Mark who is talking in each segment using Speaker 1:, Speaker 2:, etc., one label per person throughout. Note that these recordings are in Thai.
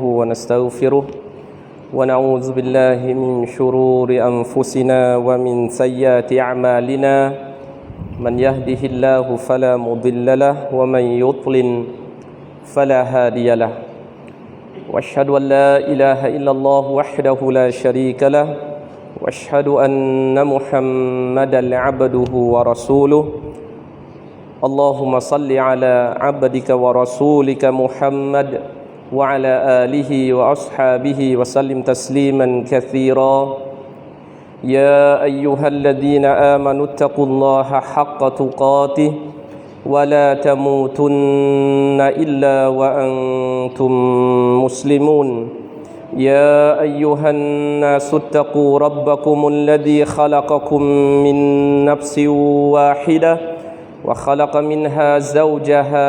Speaker 1: ونستغفره ونعوذ بالله من شرور أنفسنا ومن سيئات أعمالنا. من يهده الله فلا مضل له ومن يضلل فلا هادي له. وأشهد أن لا إله إلا الله وحده لا شريك له. وأشهد أن محمدا عبده ورسوله. اللهم صل على عبدك ورسولك محمد وعلى آله وأصحابه وسلم تسليما كثيرا. يا أيها الذين آمنوا اتقوا الله حق تقاته ولا تموتن إلا وأنتم مسلمون. يا أيها الناس اتقوا ربكم الذي خلقكم من نفس واحدة وخلق منها زوجها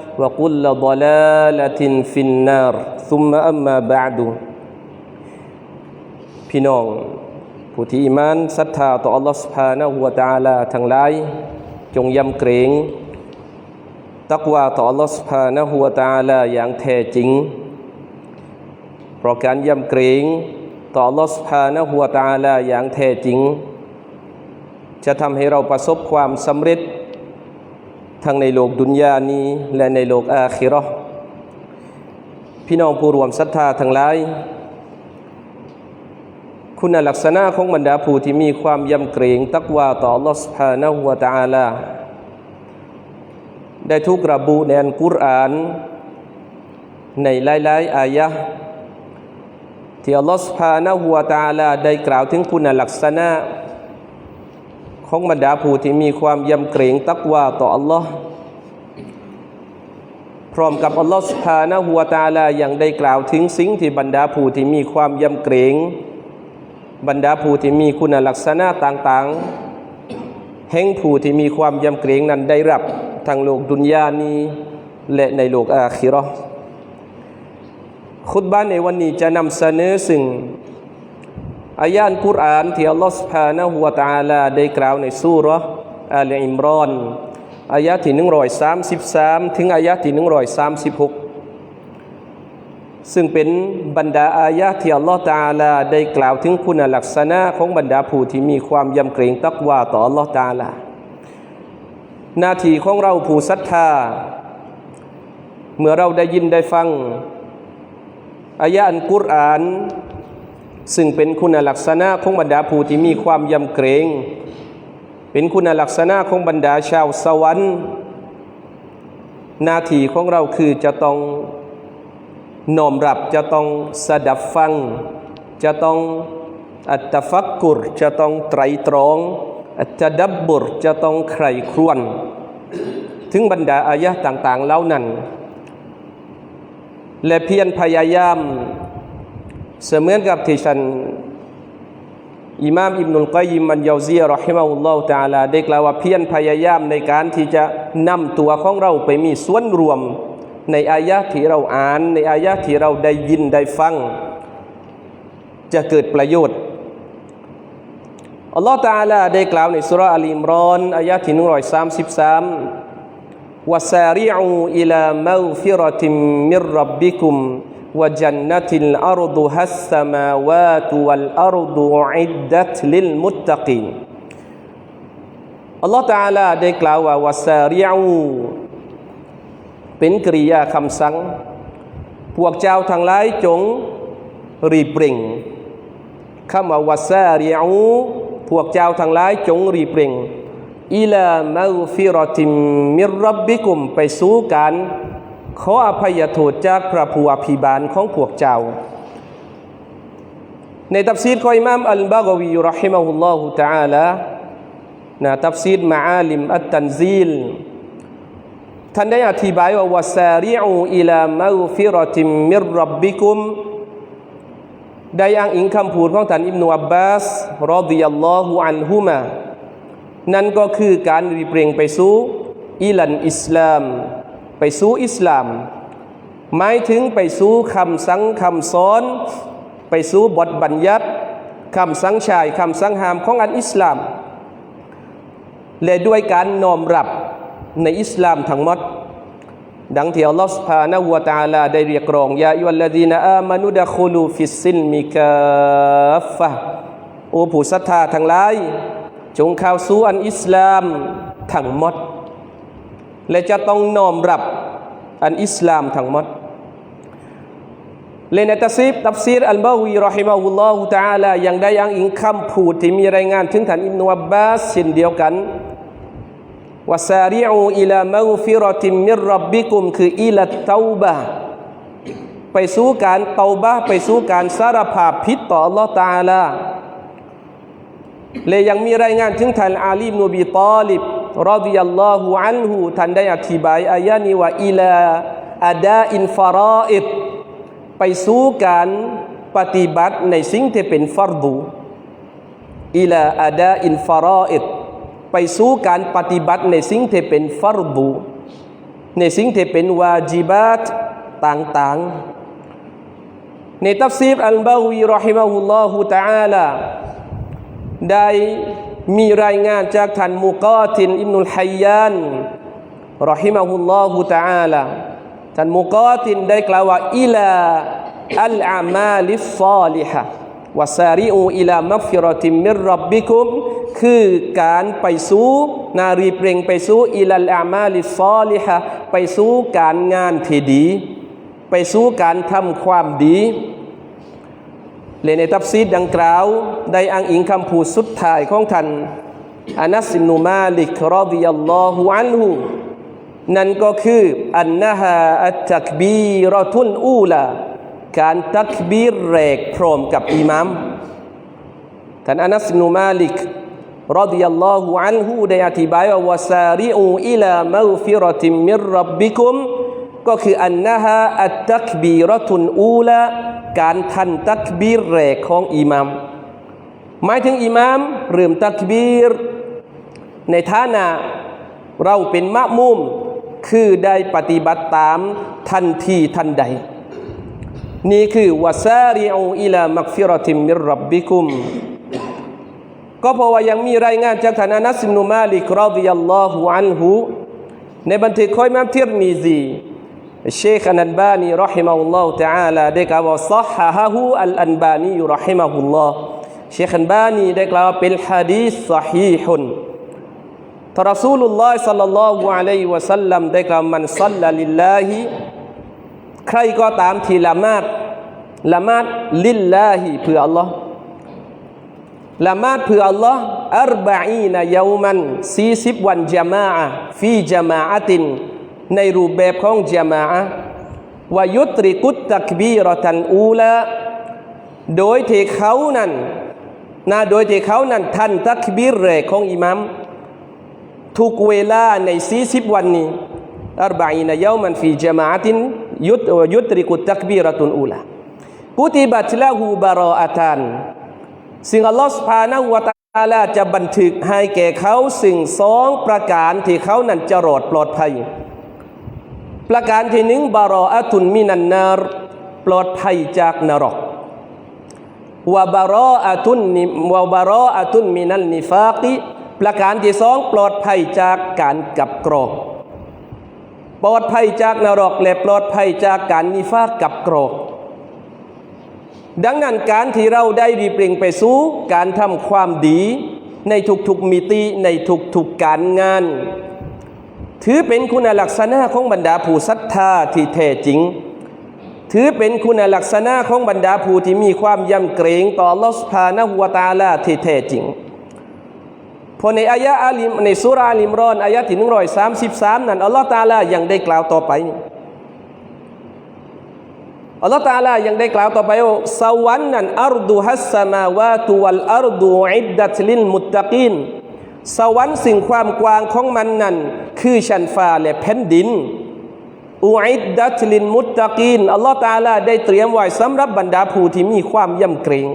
Speaker 1: وكل ضلاله في النار ثم اما بعد พี่น้องผู้ที่อิมานศรัทธาต่อ Allah سبحانه และ تعالى ทั้งหลาย จงยำเกรงตักวาต่อ Allah سبحانه และ تعالى อย่างแท้จริง เพราะการยำเกรงต่อ Allah سبحانه และ تعالى อย่างแท้จริง จะทำให้เราประสบความสำเร็จ ทั้งในโลกดุนยานี้ และในโลกอาคิรอพี่น้องผู้รวมศรัทธาทั้งหลาย คุณลักษณะของบรรดาผู้ที่มีความยำเกรงตักวาต่อ Allah Subhanahu ได้ทุกระบุในอันกุรอาน ในหลายๆอายะที่อัลลอ Subhanahu wa Taala ได้กล่าวถึงคุณลักษณะ ของบรรดาผู้ที่มีความยำเกรงตักว่าต่ออัลลอฮ์พร้อมกับอัลลอฮ์สุภานะหัวตาลาอย่างได้กล่าวถึงสิ่งที่บรรดาผู้ที่มีความยำเกรงบรรดาผู้ที่มีคุณลักษณะต่างๆ แห่งผู้ที่มีความยำเกรงนั้นได้รับทางโลกดุนยานี้และในโลกอาคิรอคุตบ้านในวันนี้จะนำเสนอสิ่ง อายานกุรอานที่อัลลอฮฺสุภานะหัวตาลาได้กล่าวในสุรอัลอิมรอนอายะที่หนึ่งร้อยสามสิบสามถึงอายะที่หนึ่งร้อยสามสิบหกซึ่งเป็นบรรดาอายะที่อัลลอฮฺตาลาได้กล่าวถึงคุณลักษณะของบรรดาผู้ที่มีความยำเกรงตักว่าต่ออัลลอฮฺตาลาหน้าที่ของเราผู้ศรัทธา เมื่อเราได้ยินได้ฟังอายะอันกุรอาน ซึ่งเป็นคุณลักษณะของบรรดาผู้ที่มีความยำเกรง เป็นคุณลักษณะของบรรดาชาวสวรรค์หน้าที่ของเราคือจะต้องน้อมรับจะต้องสดับฟัง จะต้องอัตฟักกุรจะต้องไตรตรอง อัตดับบุรจะต้องใคร่ครวญถึงบรรดาอายะต่างๆเหล่านั้น และเพียรพยายาม เสมือนกับที่ฉันอิมามอิบนุลกัยยิมมันยาซีรอฮิมาอุลลอฮฺตาลาได้กล่าวว่าเพียรพยายามในการที่จะนำตัวของเราไปมีส่วนรวม ในอายะที่เราอ่าน ในอายะที่เราได้ยินได้ฟัง จะเกิดประโยชน์อัลลอฮฺตาลาได้กล่าวในสุราอัลอิมรอนอายะที่หนึ่งร้อยสามสิบสามวสาริอูอิ ลามัลฟิรติมมิรรับบิคุม وجنة الأرض السماوات والأرض عدت للمتقين อัลลอฮฺ تعالى ได้กล่าวว่าวสาริอูเป็นกริยาคำสั่ง พวกเจ้าทั้งหลายจงรีบเร่งคำว่าวาซาริอูพวกเจ้าทั้งหลายจงรีบเร่ง อิลามัลฟิรติมมิรรับบิกุมไปสู่การ ขออภัยโทษจากพระผู้อภิบาลของพวกเจ้า ในตัฟซีรของอิมามอัลบากวีรหิมะฮุลลอฮุตะอาลานะตัฟซีรมาอาลิมอัตตันซีลท่านได้อธิบายว่าวาซาริอูอิลามัลฟิรติมมิรรับบิกุมได้อ้างอิงคำพูดของท่านอิบนุอับบาสรอดิยัลลอฮุอันฮุมานั่นก็คือการรีเปล่งไปสู่อิลันอิสลาม ไปสู้อิสลาม หมายถึงไปสู้คำสังคำสอน ไปสู้บทบัญญัติคำสังชายคำสังหามของอันอิสลาม และด้วยการน้อมรับในอิสลามทั้งหมดดังที่อัลลอฮฺสุภาณวตาลาได้เรียกร้องยาอิวัลลดีนาอามานุดะคูลูฟิสินมิกาฟะโอผู้ศรัทธาทั้งหลาย จงข่าวสู้อันอิสลามทั้งหมด และจะต้องน้อมรับ อันอิสลามทั้งหมดเลนตัซีบตัฟซีรอัลบาวีรอฮิมะฮุลลอฮุตะอาลายังได้อ้างอิงคำพูดที่มีรายงานถึงท่านอิบนุอับบาสเช่นเดียวกันวาซาริอูอิลามัลฟิรติมิรรับบิกุมคืออิลัตเตาบะไปสู่การเตาบะไปสู่การสารภาพผิดต่อ Allah ตาลาเลยยังมีรายงานถึงท่านอาลีบนุบีตอลิบ รอดิยัลลอฮุอันฮูท่านได้อธิบายอายะนี้ว่าอิลาอาดาอินฟารออิดไปสู่การปฏิบัติในสิ่งที่เป็นฟัรดูอิลาอาดาอินฟารออิดไปสู่การปฏิบัติในสิ่งที่เป็นฟัรดูในสิ่งที่เป็นวาจิบัตต่างๆ ในตัฟซีรอัลบาวีรอฮิมะฮุลลอฮุตะอาลาได้ มีรายงานจากท่านมุกาตินอิบนุลฮัยยานรอฮิมะฮุลลอฮุตะอาลาท่านมุกาตินได้กล่าวว่าอิลาอัลอามาลิฟซาลิฮะวาซาริอูอิลามัฟฟิรติมมิรรับบิคุมคือการไปสู่นารีเปล่งไปสู่อิลัลอามาลิซอลิฮะไปสู่การงานที่ดี ไปสู่การทำความดี เลยในตัฟซีดดังกล่าว ได้อ้างอิงคำพูดสุดท้ายของท่านอานัสอิบนุมาลิกรอดิยัลลอฮุอันฮุนั่นก็คืออันนะฮะอัตตักบีรอตุนอูลาการตักบีรแรกพร้อมกับอิหมามท่านอานัสอิบนุมาลิกรอดิยัลลอฮุอันฮุได้อธิบายว่าวาซาริอูอิลามัลฟิรติมิรรับบิคุมก็คืออันนะฮะอัตตักบีรตุนอูลา การทันตักบีรแรกของอิหมามหมายถึงอิหมามเริ่มตักบีร ในฐานะเราเป็นมะมุมคือได้ปฏิบัติตามทันทีทันใด นี่คือวาซาริอูอิลามักฟิรติมมิรรับบิคุม ก็เพราะว่ายังมีรายงานจากท่านอนัสอิบนุมาลิกรอดิยัลลอฮุอันฮุในบันทึกของอิมามทิรมิซี ฮุลลอฮุตะอาลาได้กล่าวว่าซอฮฮะฮุอัลอันบานีรอฮิมะฮุลลอฮ์เชคอันบานีได้กล่าวว่าเป็นฮะดีษซอฮีฮุนทรอซูลุลลอฮ์สัลลัลลอฮุอะลัยฮิวะสัลลัมได้กล่าวมันซัลลัลิลลาฮิใครก็ตามที่ละมาดละมาดลิลลาฮิเพื่ออัลลอฮ์ละมาดเพื่ออัลลอฮ์อัรบะอีนยามันสี่สิบวันจามะฟีจามะติน ในรูปแบบของจามะวายุตริกุตตักบีรตันอูละโดยที่เขานั้นนะโดยที่เขานั้นทันตักบีรแรกของอิหมัมทุกเวลาในสี่สิบวันนี้อัรบะอีนยามันฟีจามะตินยุตยุตริกุตตักบีรตุนอูละกุติบัตละหูบารออาตันสิ่งอัลลอฮฺสุภาณหัวตาลาจะบันทึกให้แก่เขาสิ่งสองประการที่เขานั้นจะรอดปลอดภัย ประการที่หนึ่งบารออะตุนมินันนารปลอดภัยจากนรกวะบารออะตุนนิวะบารออะตุนมินันนิฟากิประการที่สองปลอดภัยจากการกับกรอกปลอดภัยจากนรกและปลอดภัยจากการนิฟากกับกรอกดังนั้นการที่เราได้รีเปล่งไปสู่การทำความดี ในทุกๆมิติในทุกๆการงาน ถือเป็นคุณลักษณะของบรรดาผู้ศรัทธาที่แท้จริง ถือเป็นคุณลักษณะของบรรดาผู้ที่มีความยำเกรงต่อลอสพานะหัวตาลาที่แท้จริงพอในอายะอาลิมในสุราลิมรอนอายะที่หนึ่งร้อยสามสิบสามนั้นอัลลอฮฺตาลายังได้กล่าวต่อไปอัลลอฮฺตาลายังได้กล่าวต่อไปว่าสวรรค์นั้นอัรดุฮัสสมาวาตุวัลอัรดุอิดดัตลินมุตตะกีน สวรรค์สิ่งความกว้างของมันนั้นคือชั้นฟ้าและแผ่นดินอุอิดดัตลินมุตตะกีนอัลลอฮฺตาลาได้เตรียมไว้สำหรับบรรดาผู้ที่มีความยำเกรง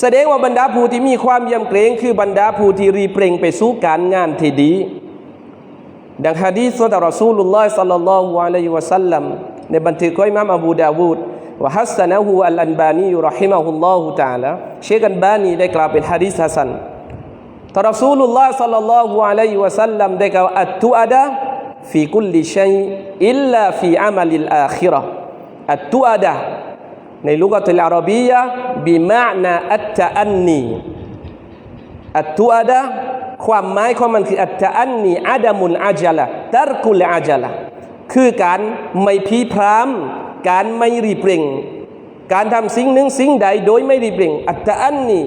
Speaker 1: แสดงว่าบรรดาผู้ที่มีความยำเกรงคือบรรดาผู้ที่รีเปล่งไปสู่การงานที่ดี ดังฮะดีษของรอซูลุลลอฮ์สัลลัลลอฮุอะลัยฮิวะสัลลัมในบันทึกของอิมามอบูดาวูดวะฮัสซะนะฮูอัลอันบานีรอฮิมะฮุลลอฮุตาลาเชคอันบานีได้กล่าวเป็นฮะดีษฮัสซัน ทารอซูลุลลอฮ์สัลลัลลอฮุอะลัยฮิวะสัลลัมได้กล่าวอัตตุอะดะฟีกุลลิชัยอิลลาฟีอามัลิลอาคิเราะห์อัตตุอะดะในลุกตุลอาหรับียะบิมานาอัตตะอันนีอัตตุอะดะความหมายของมันคืออัตตะอันนีอาดามุนอาจัละตรกุลอาจัละคือการไม่พีพรามการไม่รีบเร่ง การทำสิ่งหนึ่งสิ่งใดโดยไม่รีบเร่ง อัตตะอันนี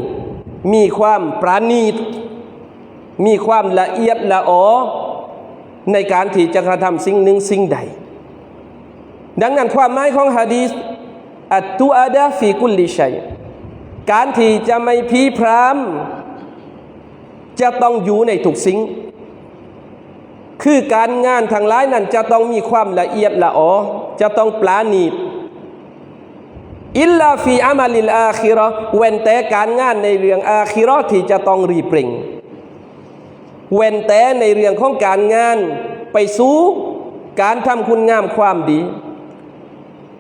Speaker 1: มีความปราณีต มีความละเอียดละออในการที่จะกระทำสิ่งหนึ่งสิ่งใด ดังนั้นความหมายของฮะดีษอัตตุอาดะฟีกุลลิชัยการที่จะไม่พีพรามจะต้องอยู่ในทุกสิ่งคือการงานทางหลายนั้นจะต้องมีความละเอียดละออจะต้องปราณีตอิลลาฟีอามาลิลอาคิราะห์เว้นแต่การงานในเรื่องอาคิราะห์ที่จะต้องรีบเร่ง เว้นแต่ในเรื่องของการงานไปสู่การทำคุณงามความดี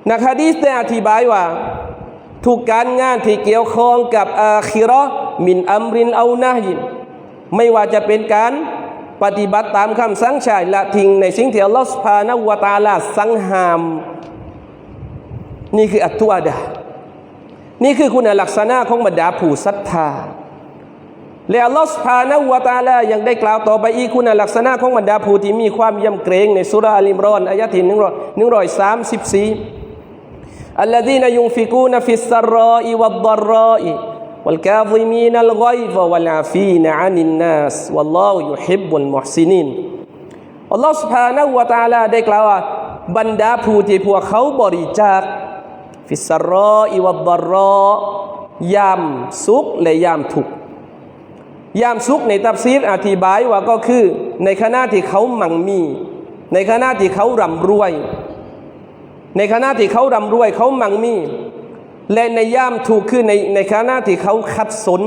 Speaker 1: นักฮะดีษได้อธิบายว่า ทุกการงานที่เกี่ยวข้องกับอาคิราะห์มินอัมรินเอานะยินไม่ว่าจะเป็นการปฏิบัติตามคำสั่งชายละทิ้งในสิ่งที่อัลลอฮฺสุภาณวตาลาสังหาม นี่คืออัตตุอาดะนี่คือคุณลักษณะของบรรดาผู้ศรัทธา และอัลอฮฺสุภาณวตาลายังได้กล่าวต่อไปอีกคุณลักษณะของบรรดาผู้ที่มีความยำเกรงในสุราลิมรอนอายะที่หนึ่งร้อยหนึ่งร้อยสามสิบสี่อัลลอฮีนยุงฟิกูนฟิสซารออิวัดดรออิวัลกาซิมีนัลกอยฟวัลอาฟีนอานินนัสวัลลอฮฺยุฮิบบุลมุฮซินินอัลลอฮฺสุภาณวตาลาได้กล่าวว่าบรรดาผู้ที่พวกเขาบริจาคฟิสซารออิวัดดรอยามสุขและยามทุกข์ ยามสุขในตับซีรอธิบายว่าก็คือ ในขณะที่เขามั่งมี ในขณะที่เขาร่ำรวย ในขณะที่เขาร่ำรวยเขามั่งมี และในยามถูกคือในในขณะที่เขาขัดสน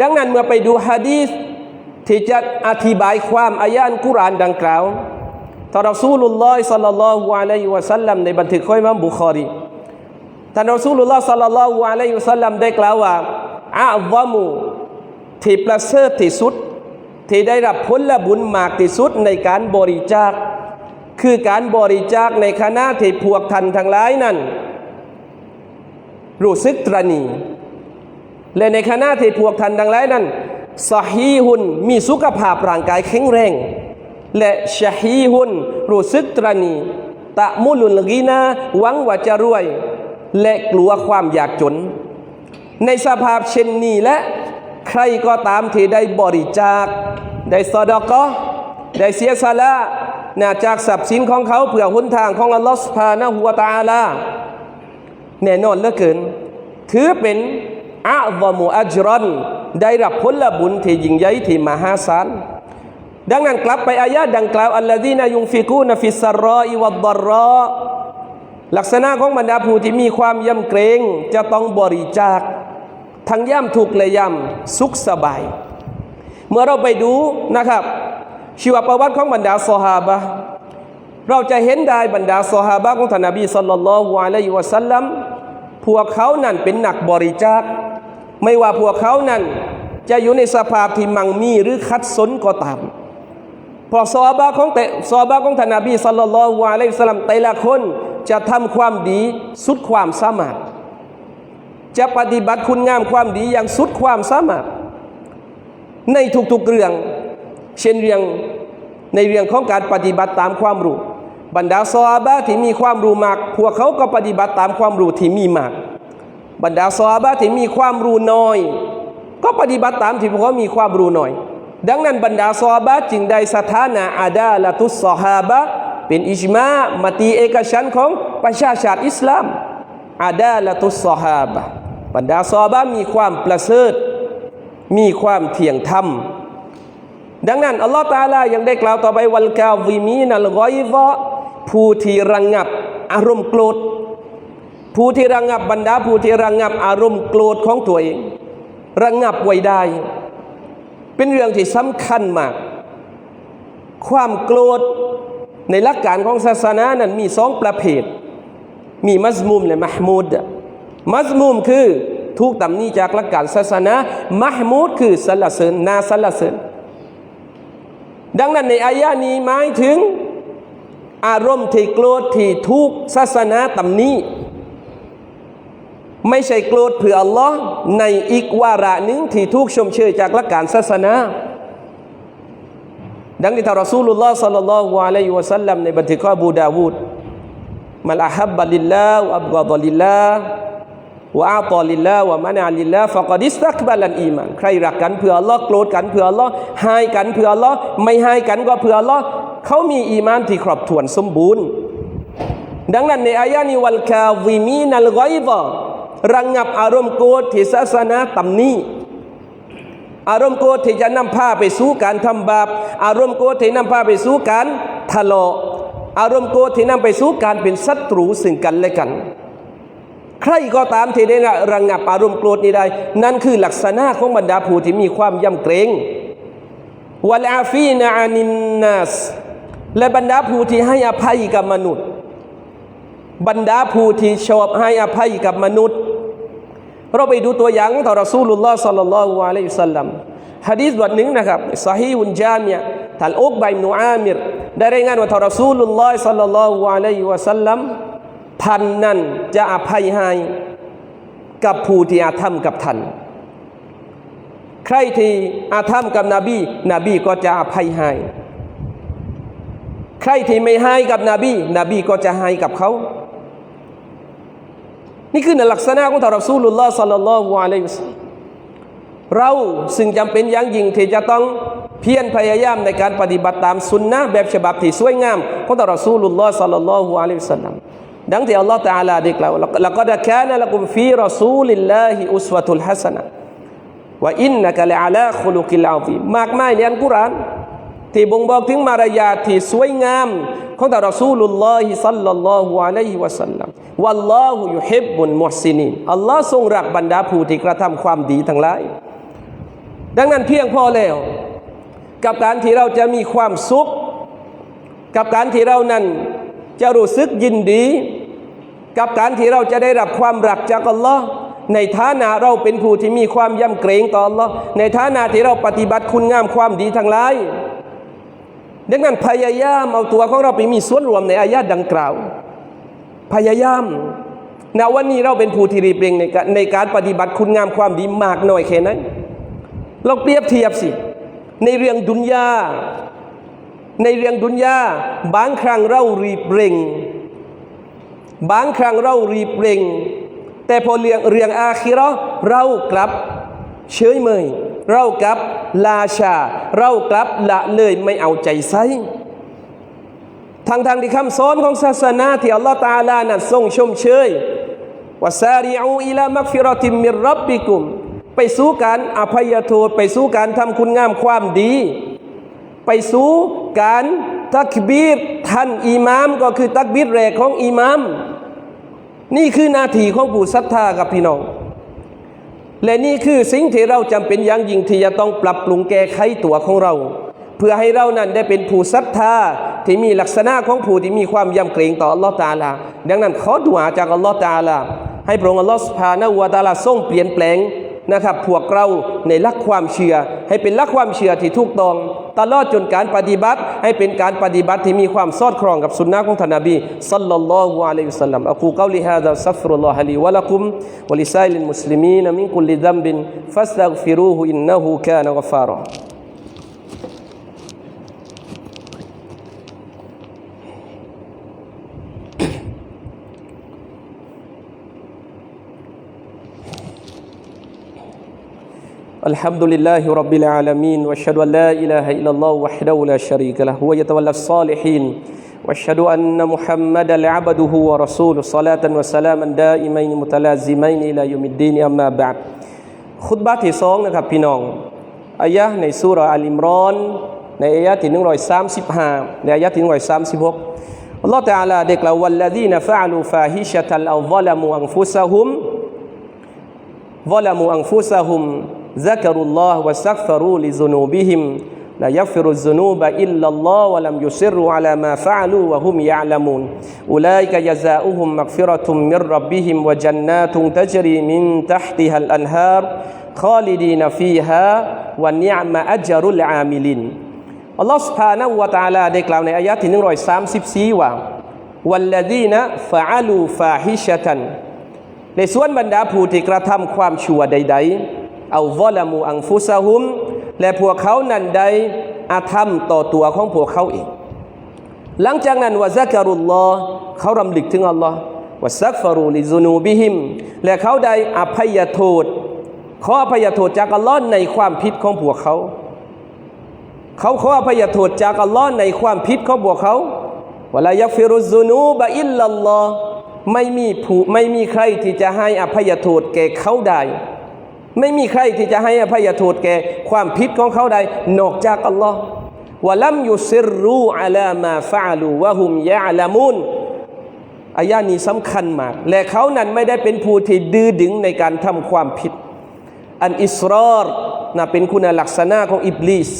Speaker 1: ดังนั้นเมื่อไปดูฮะดีษที่จะอธิบายความอายันกุรานดังกล่าวท่านรอซูลุลลอฮ์สัลลัลลอฮุอะลัยฮิวะสัลลัมในบันทึกของอิหมัมบุคอรีท่านรอซูลุลลอฮ์สัลลัลลอฮุอะลัยฮิวะสัลลัมได้กล่าวว่าอาซามุ ที่ประเสริฐที่สุด ที่ได้รับผลบุญมากที่สุดในการบริจาค คือการบริจาคในคณะที่พวกท่านทั้งหลายนั้น รู้สึกตรณีและในคณะที่พวกท่านทั้งหลายนั้นสฮีฮุนมีสุขภาพร่างกายแข็งแรง และชะฮีฮุนรู้สึกตรณีตะมุลุลกีนาหวังว่าจะรวย และกลัวความอยากจน ในสภาพเช่นนี้และ ใครก็ตามที่ได้บริจาค ได้สอดอกอได้เสียสละนะจากทรัพย์สินของเขาเพื่อหุนทางของอัลลอฮฺสุภานะฮุวตาลาแน่นอนเหลือเกิน ถือเป็นอาซามุอัจรันได้รับผลบุญที่ยิ่งใหญ่ที่มหาศาลดังนั้นกลับไปอายะดังกล่าวอัลลอฮีนายุงฟิกูนฟิสรออิวัดดรอลักษณะของบรรดาผู้ที่มีความยำเกรงจะต้องบริจาค ทั้งย่ำถูกและย่ำสุขสบาย เมื่อเราไปดูนะครับ ชีวประวัติของบรรดาซอฮาบะเราจะเห็นได้บรรดาซอฮาบะของท่านนบีสัลลัลลอฮุอะลัยฮิวะสัลลัมพวกเขานั้นเป็นหนักบริจาค ไม่ว่าพวกเขานั้นจะอยู่ในสภาพที่มั่งมีหรือคัดสนก็ตามพอซอฮาบะของแต่ซอฮาบะของท่านนบีสัลลัลลอฮุอะลัยฮิวะสัลลัมแต่ละคนจะทำความดีสุดความสามารถ จะปฏิบัติคุณงามความดีอย่างสุดความสามารถ ในทุกๆเรื่อง เช่นเรื่องในเรื่องของการปฏิบัติตามความรู้บรรดาซอฮาบะที่มีความรู้มาก พวกเขาก็ปฏิบัติตามความรู้ที่มีมาก บรรดาซอฮาบะที่มีความรู้น้อย ก็ปฏิบัติตามที่พวกเขามีความรู้น่อย ดังนั้นบรรดาซอฮาบะจึงได้สถานะอาดาละตุสซอฮาบะเป็นอิจมามติเอกฉันของประชาชาติอิสลามอาดาละตุสซอฮาบะ บรรดาซอบะห์มีความประเสริฐมีความเที่ยงธรรม ดังนั้น อัลลอฮฺตาลายังได้กล่าวต่อไปวัลกาวิมีนัลกอยซะผู้ที่ระงับอารมณ์โกรธผู้ที่ระงับบรรดาผู้ที่ระงับอารมณ์โกรธของตัวเองระงับไว้ได้ เป็นเรื่องที่สำคัญมาก ความโกรธในหลักการของศาสนานั้นมีสองประเภท มีมัซมุมและมะฮมูด มัซมุมคือถูกตำหนิจากหลักการศาสนามะฮมูดคือสรรเสริญนาสรรเสริญดังนั้นในอายะนี้หมายถึง อารมณ์ที่โกรธที่ทุกศาสนาตำหนี้ไม่ใช่โกรธเพื่ออัลลอฮ์ในอีกวาระหนึ่งที่ทุกชมเชยจากหลักการศาสนาดังที่ท่านรอซูลุลลอฮ์สัลลัลลอฮุอะลัยฮิวะสัลลัมในบันทึกของอบูดาวูดมันอาฮับบะลิลลาห์อับกอดลิลลาห์ วะอาตอลิลลาห์วะมานะลิลลาห์ฟะกอดิสตักบัลันอีมานใครรักกันเพื่ออัลลอฮ์โกรธกันเพื่ออัลลอฮ์ให้กันเพื่ออัลลอฮ์ไม่ให้กันก็เพื่ออัลลอฮ์เขามีอีมานที่ครบถ้วนสมบูรณ์ ดังนั้นในอายะนี้วัลคาวิมีนัลกอยบระงับอารมณ์โกรธที่ศาสนาตำหนี้อารมณ์โกรธที่จะนำพาไปสู่การทำบาปอารมณ์โกรธที่นำพาไปสู่การทะเลาะอารมณ์โกรธที่นำไปสู่การเป็นศัตรูซึ่งกันและกัน ใครก็ตามที่ได้ระงงับอารมณ์โกรธนี้ได้ นั่นคือลักษณะของบรรดาผู้ที่มีความยำเกรงวะลาฟีนาอานินนัสและบรรดาผู้ที่ให้อภัยกับมนุษย์ บรรดาผู้ที่ชอบให้อภัยกับมนุษย์ เราไปดูตัวอย่างของท่านรอซูลุลลอฮ์สัลลัลลอฮุอะลัยฮิสัลลัมฮะดีษบทหนึ่งนะครับซอฮีฮุนจามียท่านอุกบัยนุอามิรได้รายงานว่าท่านรอซูลุลลอฮ์สัลลัลลอฮุอะลัยฮิวะสัลลัม ท่านนั้นจะอภัยให้กับผู้ที่อาธรรมกับท่าน ใครที่อาธรรมกับนบีนบีก็จะอภัยให้ ใครที่ไม่ให้กับนบีนบีก็จะให้กับเขา นี่คือในลักษณะของท่านรอซูลุลลอฮ์สัลลัลลอฮุอะลัยฮิวะซัลลัมเราซึ่งจำเป็นอย่างยิ่งที่จะต้องเพียรพยายามในการปฏิบัติตามสุนนะแบบฉบับที่สวยงามของท่านรอซูลุลลอฮ์สัลลัลลอฮุอะลัยฮิวะซัลลัม ดังที่อัลลอฮ์ตะอาลาได้กล่าวแล้วก็ดะกานละกุมฟีรอซูลิลลาฮิอุสวะตุลฮัสนะว่าอินนะกละอะลาคุลุกิลอาซีมากมายในอัลกุรอานที่บ่งบอกถึงมารยาทที่สวยงามของท่านรอซูลุลลอฮิสัลลัลลอฮุอะลัยฮิวะสัลลัมวัลลอฮุยุฮิบบุลมุฮซินีนอัลลอฮ์ทรงรักบรรดาผู้ที่กระทำความดีทั้งหลาย ดังนั้นเพียงพอแล้ว กับการที่เราจะมีความสุข กับการที่เรานั้นจะรู้สึกยินดี กับการที่เราจะได้รับความรักจากอัลลอฮ์ในฐานะเราเป็นผู้ที่มีความยำเกรงต่ออัลลอฮ์ในฐานะที่เราปฏิบัติคุณงามความดีทั้งหลายดังนั้นพยายามเอาตัวของเราไปมีส่วนรวมในอายะดังกล่าว พยายามณวันนี้เราเป็นผู้ที่รีบเร่งในการในการปฏิบัติคุณงามความดีมากน้อยแค่นั้นเราเปรียบเทียบสิ ในเรื่องดุนยาในเรื่องดุนยาบางครั้งเรารีบเร่ง บางครั้งเรารีบเร่ง แต่พอเรื่องเรื่องอาคิราะห์เรากลับเฉยเมย เรากลับลาชา เรากลับละเลยไม่เอาใจใส่ทางทางที่คำสอนของศาสนาที่อัลลอฮฺตาลานั้นทรงชมเชยว่าซาริอูอิลามักฟิรอติมมิรรับบิกุม ไปสู่การอภัยโทษ ไปสู่การทำคุณงามความดี ไปสู่การ ตักบีรท่านอิหมามก็คือตักบีรแรกของอิหมาม นี่คือหนาทีของผู้ศรัทธากับพี่น้อง และนี่คือสิ่งที่เราจำเป็นอย่างยิ่งที่จะต้องปรับปรุงแก้ไขตัวของเรา เพื่อให้เรานั้นได้เป็นผู้ศรัทธาที่มีลักษณะของผู้ที่มีความยำเกรงต่ออัลลอฮฺตาลาดังนั้นขอดุอาจากอัลลอฮฺตาลาให้พระองค์อัลลอฮฺสุภาณวะตาลาทรงเปลี่ยนแปลง นะครับพวกเราในลักความเชื่อ ให้เป็นลักความเชื่อที่ถูกต้อง ตลอดจนการปฏิบัติ ให้เป็นการปฏิบัติที่มีความสอดคล้องกับสุนนะของท่านนบีสัลลัลลอฮุอะลัยฮิสัลลัมอะกูกอลิฮาซาซัฟรุลลอฮะลีวะลักุมวะลิซาอิลิลมุสลิมีนมินกุลลิซัมบินฟัสตัฆฟิรูฮุอินนะฮูกานะกฟาระ الحمد لله رب العالمين واشهد ان لا اله الا الله وحده لا شريك له هو يتولى الصالحين واشهد ان محمدا عبده ورسوله صلاه وسلاما دائمين متلازمين الى يوم الدين اما بعد คุตบะห์ที่สองนะครับพี่น้องอายะห์ในสุราะห์อัลอิมรอน ในอายะห์ที่135ในอายะห์ที่136อัลลอฮฺตะอาลาได้กล่าววัลลดีนฟะอลูฟาฮิชะตัลเอาซะลามูอันฟุซะฮุม ظلموا أنفسهم ذكروا الله واستغفروا لذنوبهم لا يغفر الذنوب إلا الله ولم يصروا على ما فعلوا وهم يعلمون أولئك جزاؤهم مغفرة من ربهم وجنات تجري من تحتها الأنهار خالدين فيها ونعم أجر العاملين الله سبحانه وتعالى ได้กล่าวในอายะที่134ว่า والذين فعلوا فاحشة ในส่วนบรรดาผู้ที่กระทำความชั่วใด ๆ เอาวอลามูอังฟุซาฮุม และพวกเขานั้นได้อาธรรมต่อตัวของพวกเขาเอง หลังจากนั้นวะซักรุลลอฮ์เขารำลึกถึงอัลลอฮ์วะซักฟารูลิซูนูบิฮิม และเขาได้อภัยโทษ ขออภัยโทษจากอัลลอฮ์ในความผิดของพวกเขา เขาขออภัยโทษจากอัลลอฮ์ในความผิดของพวกเขาวะลายักฟิรุซูนูบะอิลลัลลอฮ์ไม่มีผู้ไม่มีใครที่จะให้อภัยโทษแก่เขาได้ ไม่มีใครที่จะให้อภัยโทษแก่ความผิดของเขาได้นอกจากอัลลอฮ์วะลัมยุซิรูอัลามาฟะลูวะฮุมยะลามุนอายานี้สำคัญมาก และเขานั้นไม่ได้เป็นผู้ที่ดื้อดึงในการทำความผิด อันอิสรอรนะเป็นคุณลักษณะของอิบลิส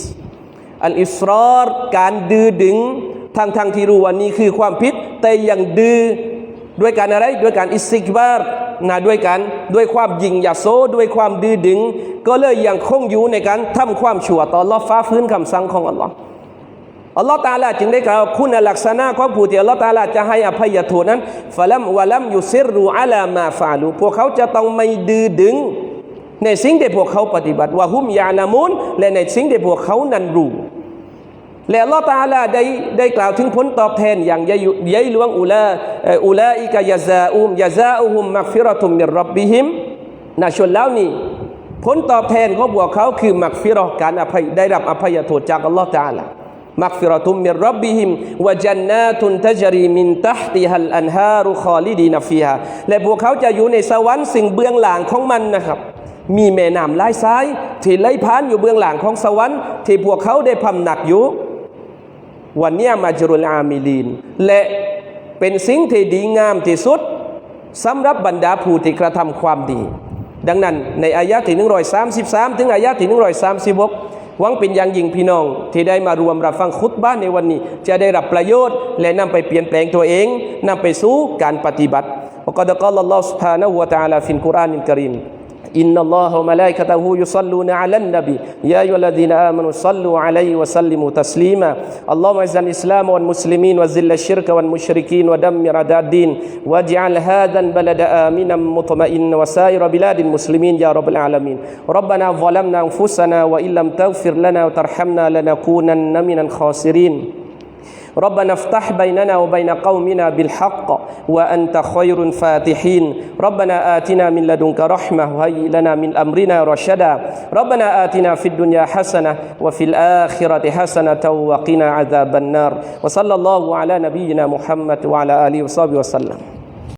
Speaker 1: อันอิสรอรการดื้อดึงทั้งทางที่รู้ว่านี่คือความผิด แต่ยังดื้อด้วยการอะไรด้วยการอิสติกบาร์ นะด้วยการด้วยความยิงยาโซด้วยความดื้อดึง ก็เลยยังคงอยู่ในการทำความชั่วต่อลอฟ้าฟื้นคำสั่งของอัลลอฮ์อัลลอฮ์ตาลาจึงได้กล่าวคุณลักษณะของผู้ที่อัลลอฮ์ตาลาจะให้อภัยโทษนั้นฟะลัมวะลัมยุซิรรูอัลามาฟาลูพวกเขาจะต้องไม่ดื้อดึง ในสิ่งที่พวกเขาปฏิบัติว่าฮุมยานามุนและในสิ่งที่พวกเขานั้นรู้ และลอตาลาได้ได้กล่าวถึงผลตอบแทนอย่างใหญ่หลวงอุลาเอ่ออุลาอิกะยาซาอุมยาซาอุฮุมมักฟิรตุมมิรรับบิฮิมนะชนแล้วนี่ผลตอบแทนของพวกเขาคือมักฟิรอการอภัยได้รับอภัยโทษจากอัลลอฮ์ตาลามักฟิรตุมมิรรับบิฮิมวะจันนาตุนตะจรีมินตัฮติฮัลอันฮารุคอลิดีนฟีฮาและพวกเขาจะอยู่ในสวรรค์สิ่งเบื้องหลังของมันนะครับ มีแม่น้ำไหลซ้าย ที่ไหลผ่านอยู่เบื้องหลังของสวรรค์ ที่พวกเขาได้พำหนักอยู่ วันนี้มาจรุลอามิลีน และเป็นสิ่งที่ดีงามที่สุดสำหรับบรรดาผู้ที่กระทำความดี ดังนั้นในอายะที่133 ถึงอายะที่136หวังเป็นอย่างยิ่งพี่น้อง ที่ได้มารวมรับฟังคุตบ้านในวันนี้ จะได้รับประโยชน์ และนำไปเปลี่ยนแปลงตัวเองนำไปสู่การปฏิบัติ وقد قال الله سبحانه وتعالى في القرآن الكريم إن الله وملائكته يصلون على النبي. يا أيها الذين آمنوا صلوا عليه وسلموا تسليما. اللهم اعز الإسلام والمسلمين وذل الشرك والمشركين ودمر أعداء الدين. واجعل هذا البلد آمنا مطمئنا وسائر بلاد المسلمين يا رب العالمين. ربنا ظلمنا أنفسنا وإن لم تغفر لنا وترحمنا لنكونن من الخاسرين. ربنا افتح بيننا وبين قومنا بالحق وأنت خير الفاتحين. ربنا آتنا من لدنك رحمة وهيئ لنا من أمرنا رشدا. ربنا آتنا في الدنيا حسنة وفي الآخرة حسنة وقنا عذاب النار. وصلى الله على نبينا محمد وعلى آله وصحبه وسلم.